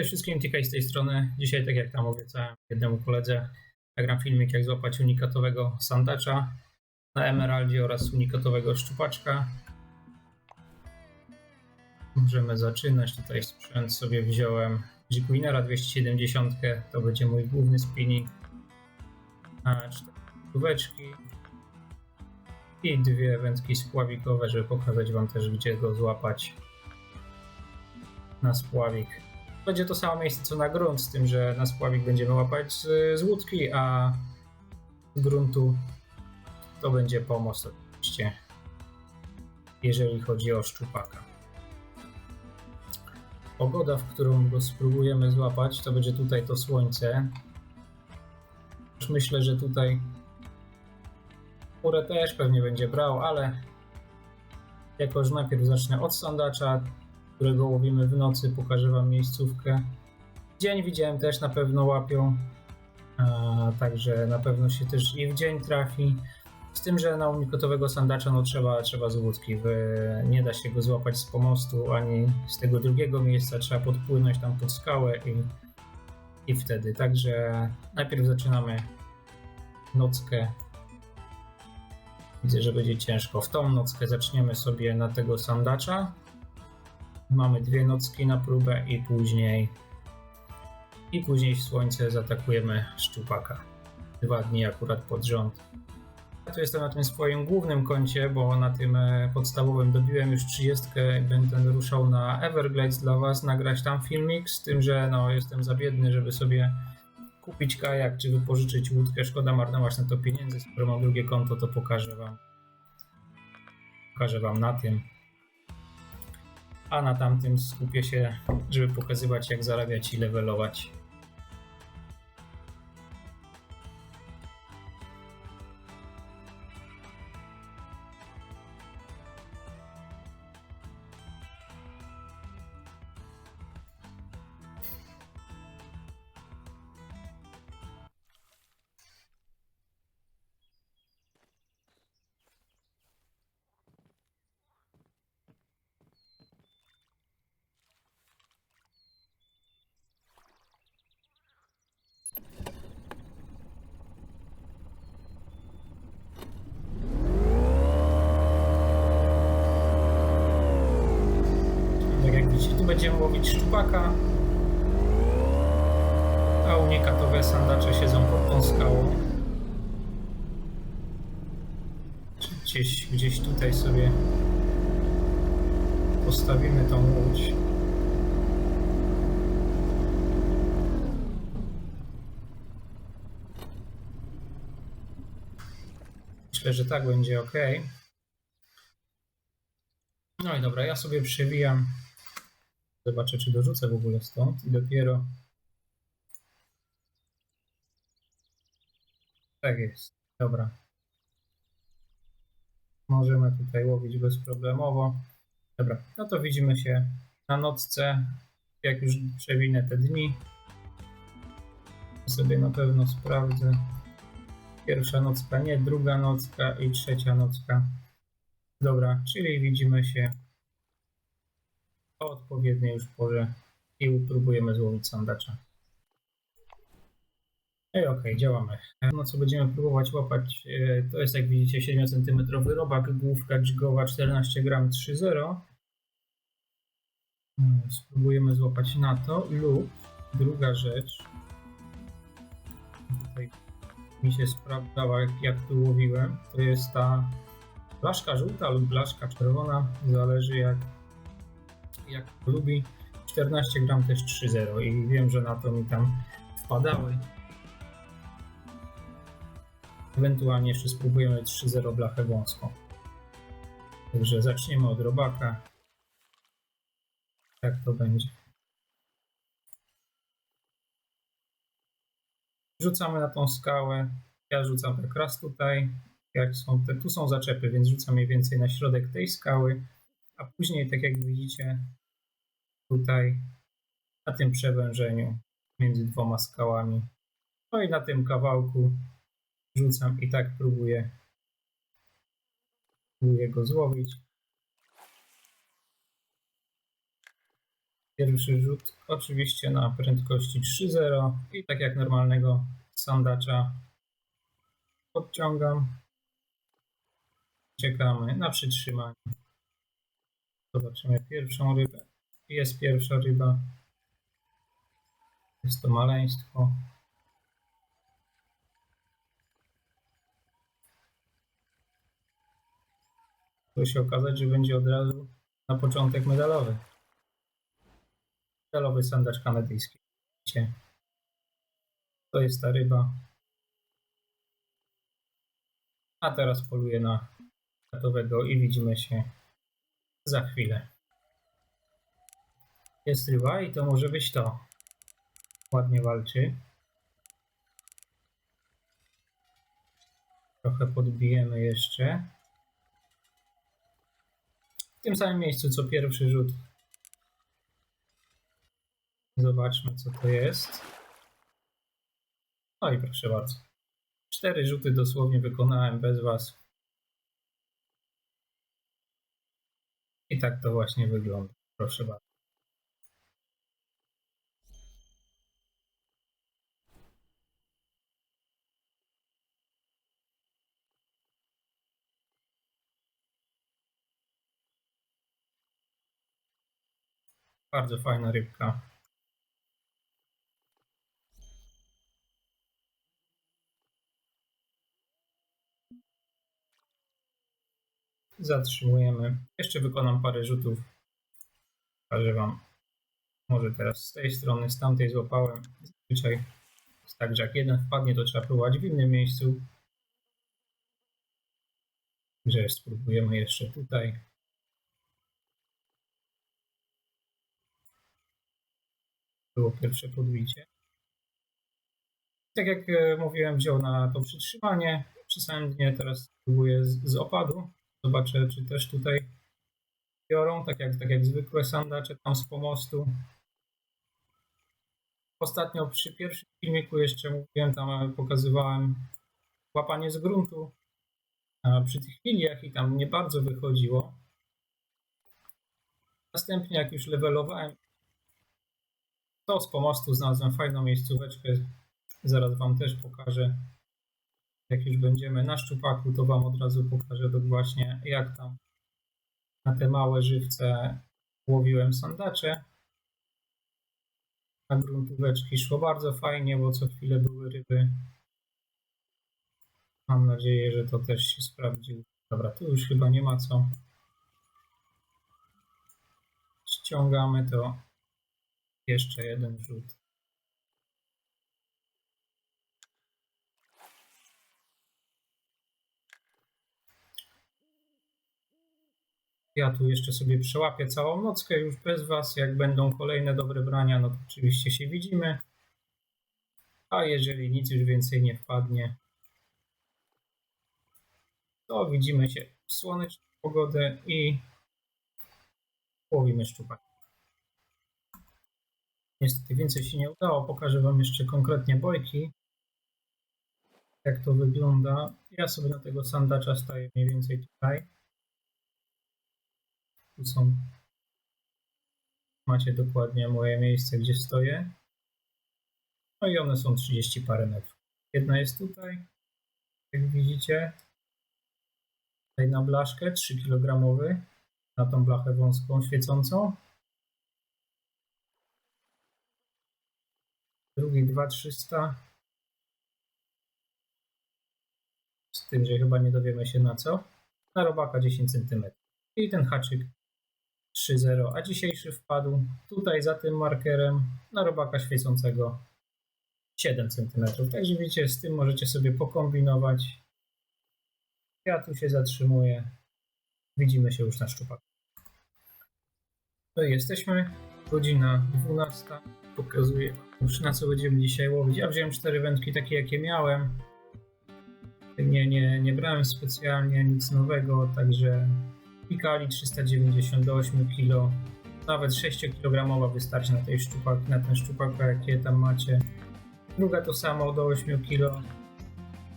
Cześć wszystkim, TK z tej strony. Dzisiaj, tak jak tam obiecałem jednemu koledze, nagram filmik, jak złapać unikatowego sandacza na emeraldzie oraz unikatowego szczupaczka. Możemy zaczynać. Tutaj sprzęt sobie wziąłem Jiguinera 270, to będzie mój główny spinning. A cztery i dwie wędki spławikowe, żeby pokazać Wam też, gdzie go złapać na spławik. Będzie to samo miejsce co na grunt, z tym, że na spławik będziemy łapać z, z łódki, a z gruntu to będzie pomost oczywiście, jeżeli chodzi o szczupaka. Pogoda, w którą go spróbujemy złapać, to będzie tutaj to słońce. Już myślę, że tutaj chmurę też pewnie będzie brał, ale jako, że najpierw zacznę od sandacza, którego łowimy w nocy, pokażę Wam miejscówkę. Dzień widziałem też na pewno łapią, a, także na pewno się też i w dzień trafi. Z tym, że na unikotowego sandacza no trzeba, trzeba z łódki, w, nie da się go złapać z pomostu ani z tego drugiego miejsca, trzeba podpłynąć tam pod skałę i, i wtedy. Także najpierw zaczynamy nockę. Widzę, że będzie ciężko. W tą nockę zaczniemy sobie na tego sandacza. Mamy dwie nocki na próbę i później i później w słońce zaatakujemy szczupaka. Dwa dni akurat pod rząd. Ja tu jestem na tym swoim głównym koncie, bo na tym e, podstawowym dobiłem już 30 i będę ruszał na Everglades dla Was, nagrać tam filmik, z tym, że no, jestem za biedny, żeby sobie kupić kajak czy wypożyczyć łódkę. Szkoda marnować na to pieniędzy, skoro mam drugie konto, to pokażę Wam. Pokażę Wam na tym a na tamtym skupię się, żeby pokazywać jak zarabiać i levelować. Będziemy łowić szczupaka, a unikatowe sandacze siedzą pod tą skałą. Gdzieś, gdzieś tutaj sobie postawimy tą łódź. Myślę, że tak będzie ok. No i dobra, ja sobie przewijam. Zobaczę, czy dorzucę w ogóle stąd i dopiero. Tak jest. Dobra. Możemy tutaj łowić bezproblemowo. Dobra, no to widzimy się na nocce. Jak już przewinę te dni, sobie na pewno sprawdzę. Pierwsza nocka, nie, druga nocka i trzecia nocka. Dobra, czyli widzimy się o odpowiedniej już porze i próbujemy złowić sandacza. Ej, okej, działamy. No co będziemy próbować łapać, e, to jest jak widzicie 7 cm robak, główka dźgowa 14 gram 3.0. Hmm, Spróbujemy złapać na to lub druga rzecz. Tutaj mi się sprawdzała jak, jak tu łowiłem, to jest ta blaszka żółta lub blaszka czerwona, zależy jak, jak lubi. 14 gram też 3,0 i wiem, że na to mi tam wpadały. Ewentualnie jeszcze spróbujemy 3,0 blachę wąską. Także zaczniemy od robaka. Jak to będzie? Rzucamy na tą skałę. Ja rzucam tak raz tutaj, jak są te, tu są zaczepy, więc rzucam mniej więcej na środek tej skały, a później, tak jak widzicie, tutaj na tym przewężeniu między dwoma skałami, no i na tym kawałku rzucam i tak próbuję, próbuję go złowić. Pierwszy rzut oczywiście na prędkości 3.0 i tak jak normalnego sandacza podciągam. Czekamy na przytrzymanie. Zobaczymy pierwszą rybę. Jest pierwsza ryba. Jest to maleństwo. Może się okazać, że będzie od razu na początek medalowy. Medalowy sandacz kanadyjski. To jest ta ryba. A teraz poluję na gotowego i widzimy się za chwilę. Jest ryba i to może być to. Ładnie walczy. Trochę podbijemy jeszcze. W tym samym miejscu co pierwszy rzut. Zobaczmy co to jest. No i proszę bardzo. Cztery rzuty dosłownie wykonałem bez Was. I tak to właśnie wygląda. Proszę bardzo. Bardzo fajna rybka. Zatrzymujemy. Jeszcze wykonam parę rzutów. Pokażę Wam. Może teraz z tej strony, z tamtej złapałem. Zazwyczaj jest tak, że jak jeden wpadnie, to trzeba próbować w innym miejscu. Że spróbujemy jeszcze tutaj. Było pierwsze podbicie. Tak jak e, mówiłem, wziął na to przytrzymanie przy samym dnie, teraz spróbuję z, z opadu. Zobaczę, czy też tutaj biorą, tak jak, tak jak zwykłe sandacze tam z pomostu. Ostatnio przy pierwszym filmiku jeszcze mówiłem, tam pokazywałem łapanie z gruntu a przy tych filiach i tam nie bardzo wychodziło. Następnie jak już levelowałem to z pomostu znalazłem fajną miejscóweczkę. Zaraz Wam też pokażę. Jak już będziemy na szczupaku, to Wam od razu pokażę dokładnie jak tam na te małe żywce łowiłem sandacze. Na gruntóweczki szło bardzo fajnie, bo co chwilę były ryby. Mam nadzieję, że to też się sprawdził. Dobra, tu już chyba nie ma co. Ściągamy to jeszcze jeden rzut. Ja tu jeszcze sobie przełapię całą nockę już bez Was. Jak będą kolejne dobre brania, no to oczywiście się widzimy. A jeżeli nic już więcej nie wpadnie, to widzimy się w słoneczną pogodę i łowimy szczupak. Niestety więcej się nie udało. Pokażę Wam jeszcze konkretnie bojki. Jak to wygląda. Ja sobie na tego sandacza staję mniej więcej tutaj. Tu są. Macie dokładnie moje miejsce, gdzie stoję. No i one są 30 parę metrów. Jedna jest tutaj, jak widzicie. Tutaj na blaszkę 3 kg. Na tą blachę wąską świecącą. Drugi 2300. Z tym, że chyba nie dowiemy się na co. Na robaka 10 cm. I ten haczyk 3.0, a dzisiejszy wpadł tutaj za tym markerem na robaka świecącego 7 cm. Także widzicie, z tym możecie sobie pokombinować. Ja tu się zatrzymuję. Widzimy się już na szczupaku. To jesteśmy. Godzina 12. Pokazuję na co będziemy dzisiaj łowić. Ja wziąłem cztery wędki takie jakie miałem. Nie, nie, nie brałem specjalnie nic nowego, także pikali 390 do 8 kg. Nawet 6 kg wystarczy na, tej szczupak, na ten szczupak, jakie tam macie. Druga to samo do 8 kg.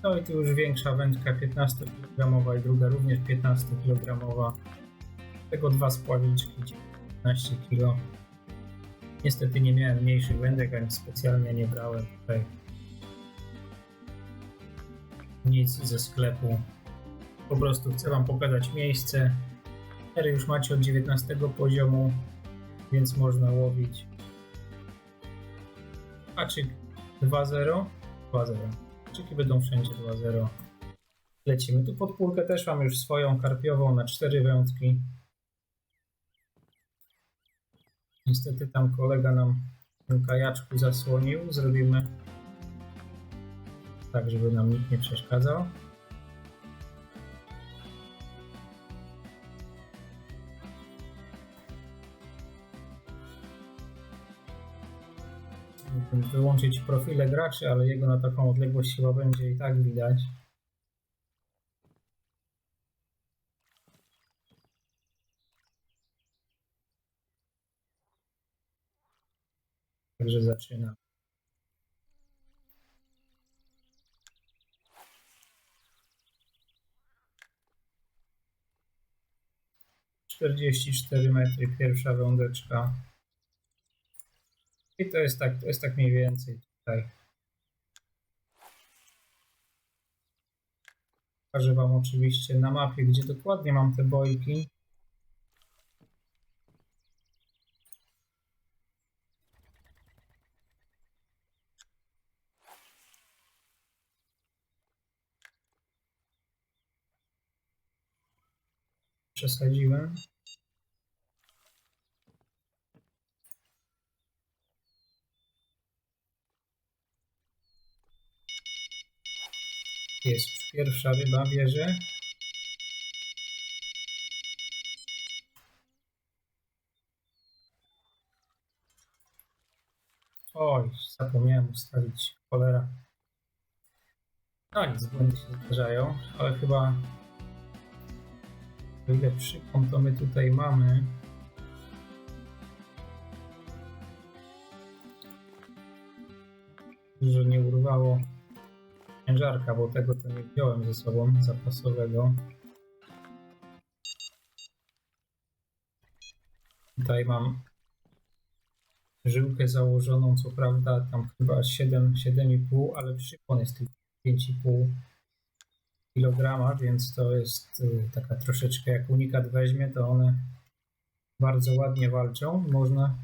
No i tu już większa wędka 15 kg i druga również 15 kg. Tego dwa spławiczki 15 kg. Niestety nie miałem mniejszych wędek, ani specjalnie nie brałem tutaj nic ze sklepu. Po prostu chcę Wam pokazać miejsce. Cztery już macie od 19 poziomu, więc można łowić. Haczyk 2-0. 2-0. Haczyki będą wszędzie 2-0. Lecimy. Tu podpórkę też mam już swoją karpiową na cztery wędki. Niestety tam kolega nam tym kajaczku zasłonił. Zrobimy tak, żeby nam nikt nie przeszkadzał. Wyłączyć profile graczy, ale jego na taką odległość chyba będzie i tak widać. Także zaczynam. Czterdzieści cztery metry, pierwsza wędeczka. I to jest tak, to jest tak mniej więcej tutaj. Pokażę Wam oczywiście na mapie, gdzie dokładnie mam te bojki. Przesadziłem. Jest pierwsza ryba, bierze. Oj, zapomniałem ustawić cholera. No nic, błędy się zdarzają, ale chyba ile przykąd to my tutaj mamy. Że nie urwało ciężarka, bo tego to nie wziąłem ze sobą zapasowego. Tutaj mam żyłkę założoną, co prawda tam chyba 7, 7,5, ale przypon jest tylko 5,5 kg, więc to jest y, taka troszeczkę jak unikat weźmie, to one bardzo ładnie walczą. Można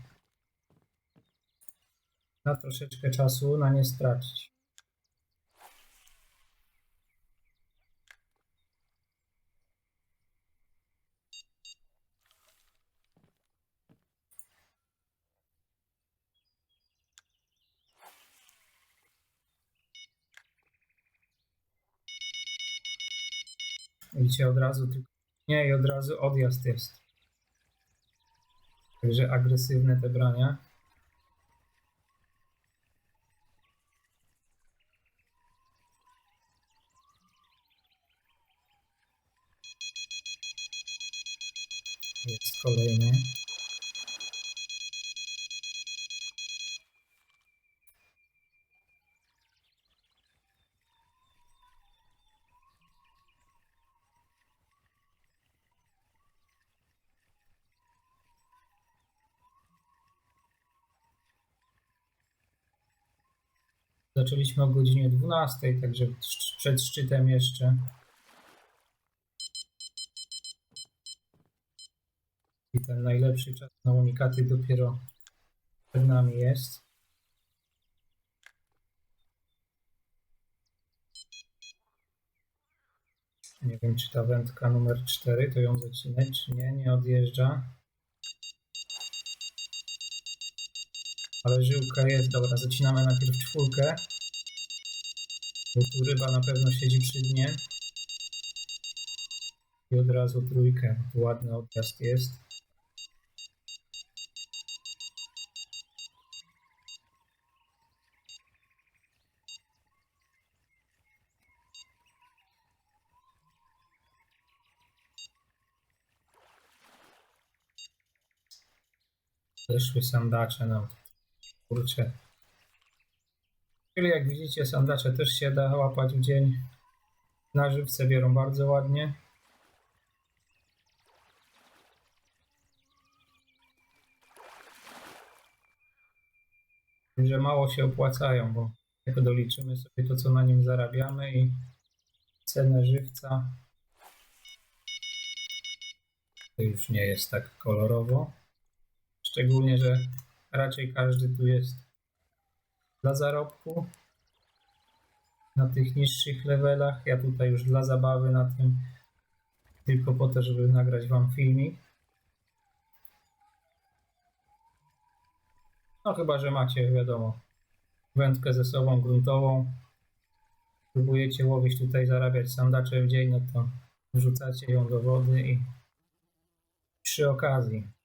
na troszeczkę czasu na nie stracić. Widzicie od razu tylko. Nie, i od razu odjazd jest. Także agresywne te brania. Jest kolejny. Zaczęliśmy o godzinie 12, także przed szczytem jeszcze. I ten najlepszy czas na unikaty dopiero przed nami jest. Nie wiem, czy ta wędka numer 4 to ją zacinać, czy nie, nie odjeżdża. Ale żyłka jest, dobra, zacinamy najpierw czwórkę. Bo tu ryba na pewno siedzi przy dnie. I od razu trójkę, tu ładny odjazd jest. Zeszły sandacze nam. Kurczę. Czyli jak widzicie, sandacze też się da łapać w dzień. Na żywce biorą bardzo ładnie. że mało się opłacają, bo jak doliczymy sobie to, co na nim zarabiamy i cenę żywca, to już nie jest tak kolorowo. Szczególnie, że raczej każdy tu jest dla zarobku na tych niższych levelach. Ja tutaj już dla zabawy na tym, tylko po to, żeby nagrać Wam filmik. No chyba, że macie, wiadomo, wędkę ze sobą gruntową. Próbujecie łowić tutaj, zarabiać sandacze w dzień, no to wrzucacie ją do wody i przy okazji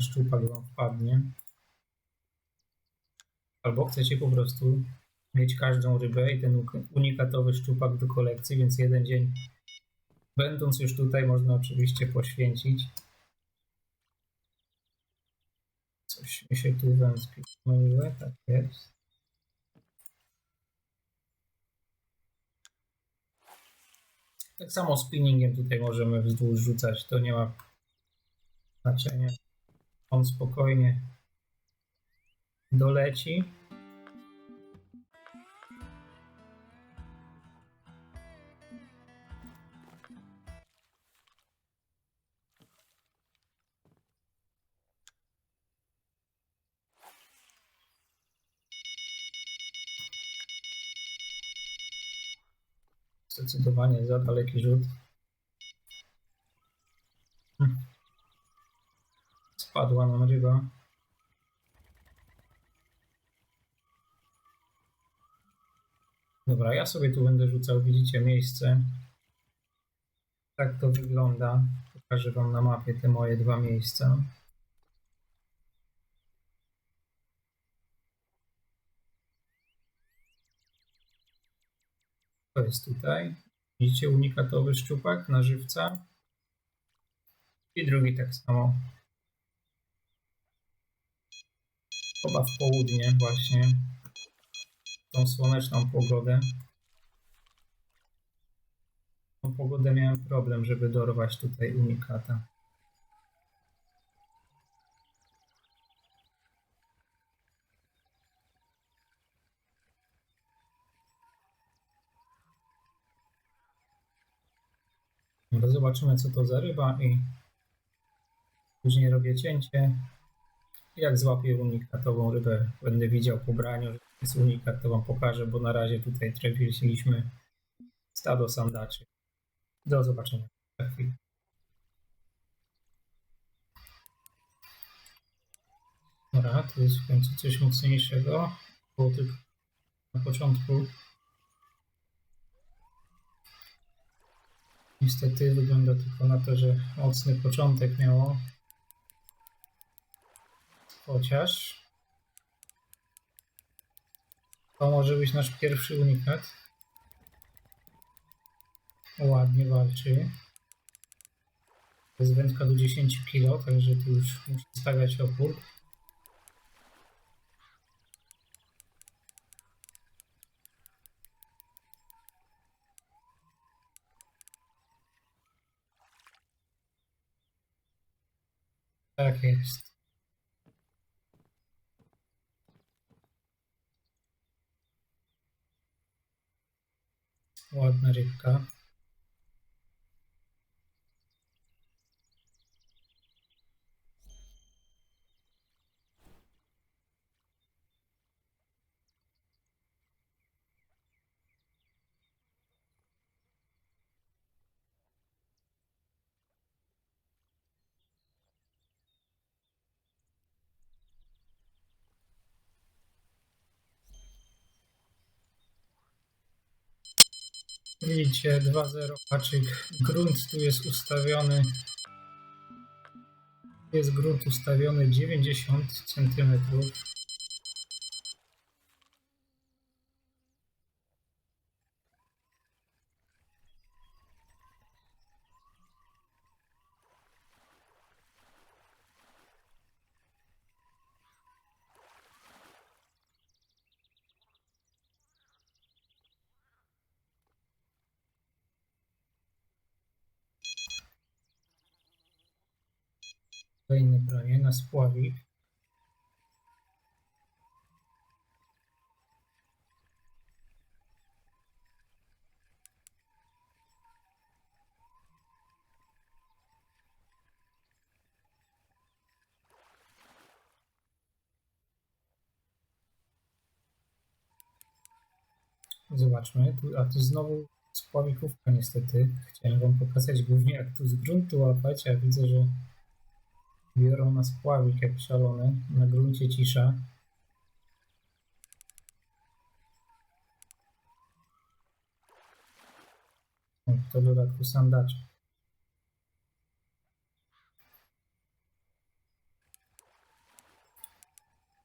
szczupak wam wpadnie. Albo chcecie po prostu mieć każdą rybę i ten unikatowy szczupak do kolekcji, więc jeden dzień będąc już tutaj można oczywiście poświęcić. Coś mi się tu wędki tak jest. Tak samo spinningiem tutaj możemy wzdłuż rzucać, to nie ma znaczenia. On spokojnie doleci. Zdecydowanie za daleki rzut. Spadła nam ryba. Dobra, ja sobie tu będę rzucał, widzicie miejsce. Tak to wygląda. Pokażę wam na mapie te moje dwa miejsca. To jest tutaj. Widzicie unikatowy szczupak na żywca. I drugi tak samo. Chyba w południe właśnie. Tą słoneczną pogodę. Tą pogodę miałem problem, żeby dorwać tutaj unikata. Zobaczymy co to za ryba i później robię cięcie. Jak złapię unikatową rybę, będę widział po braniu, że jest unikat, to wam pokażę, bo na razie tutaj trafiliśmy stado sandaczy. Do zobaczenia za chwilę. Dobra, to jest w końcu coś mocniejszego. Było tylko na początku. Niestety wygląda tylko na to, że mocny początek miało. Chociaż to może być nasz pierwszy unikat. Ładnie walczy. To jest wędka do 10 kg, także tu już musi stawiać opór. Tak jest. Ładna rybka. Widzicie, 2-0 haczyk. Grunt tu jest ustawiony. Jest grunt ustawiony 90 cm. Kolejne branie na spławik. Zobaczmy, tu, a tu znowu spławikówka niestety. Chciałem wam pokazać głównie jak tu z gruntu łapać, a widzę, że biorą na spławik jak szalony. Na gruncie cisza. To w dodatku sandacze.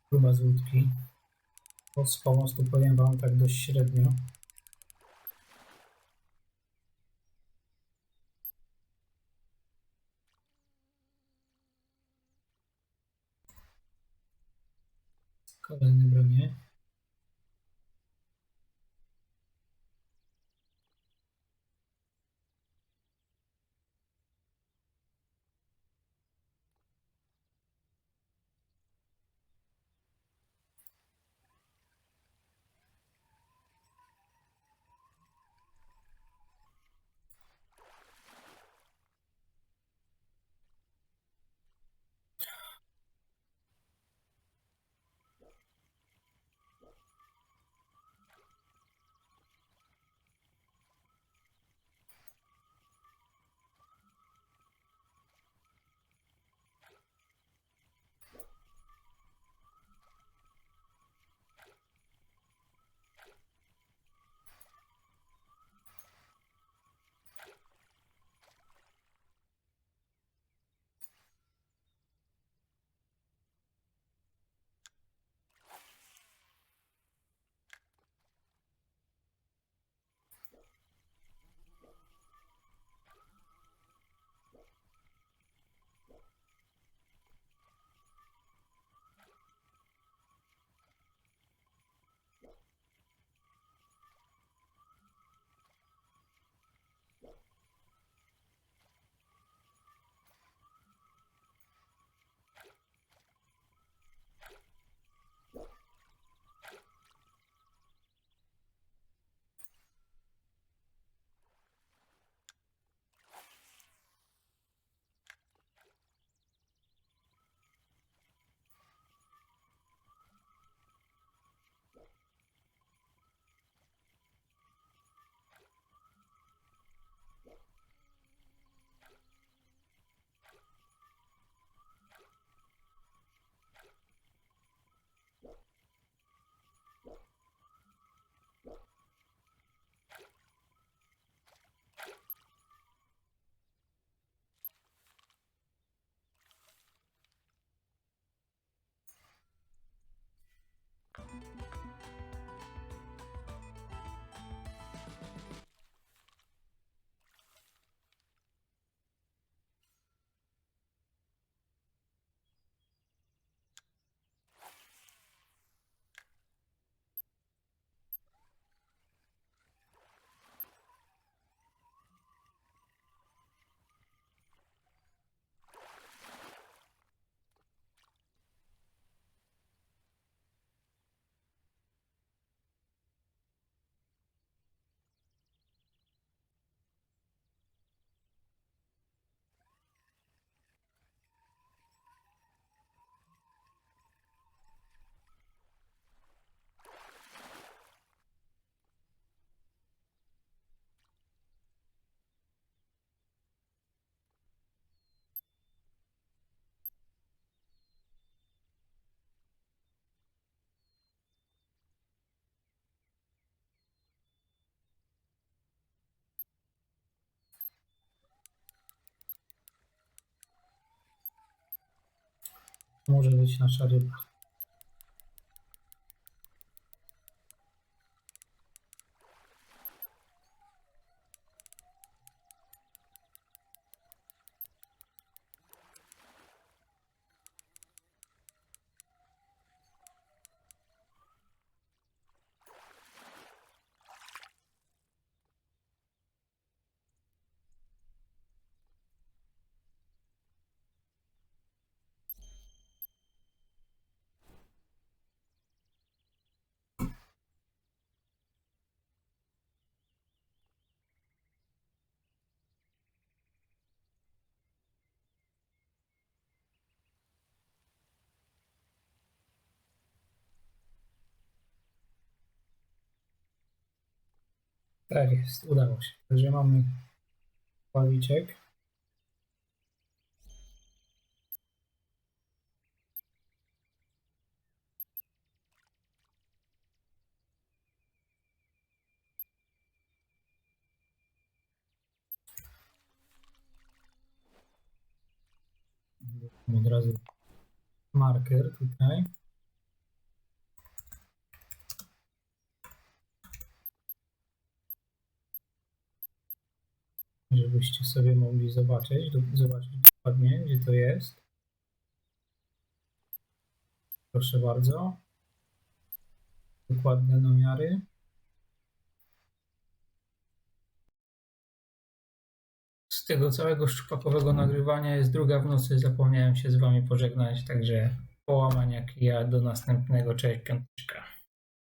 Próba z łódki. Pod z pomostu powiem wam tak dość średnio. Może być nasza ryba. Tak jest, udało się. Także mamy pławiczek. Od razu marker tutaj. Żebyście sobie mogli zobaczyć, zobaczyć dokładnie, gdzie to jest. Proszę bardzo. Dokładne namiary. Z tego całego szczupakowego nagrywania jest druga w nocy. Zapomniałem się z wami pożegnać, także połamania kija do następnego. Cześć, piąteczka.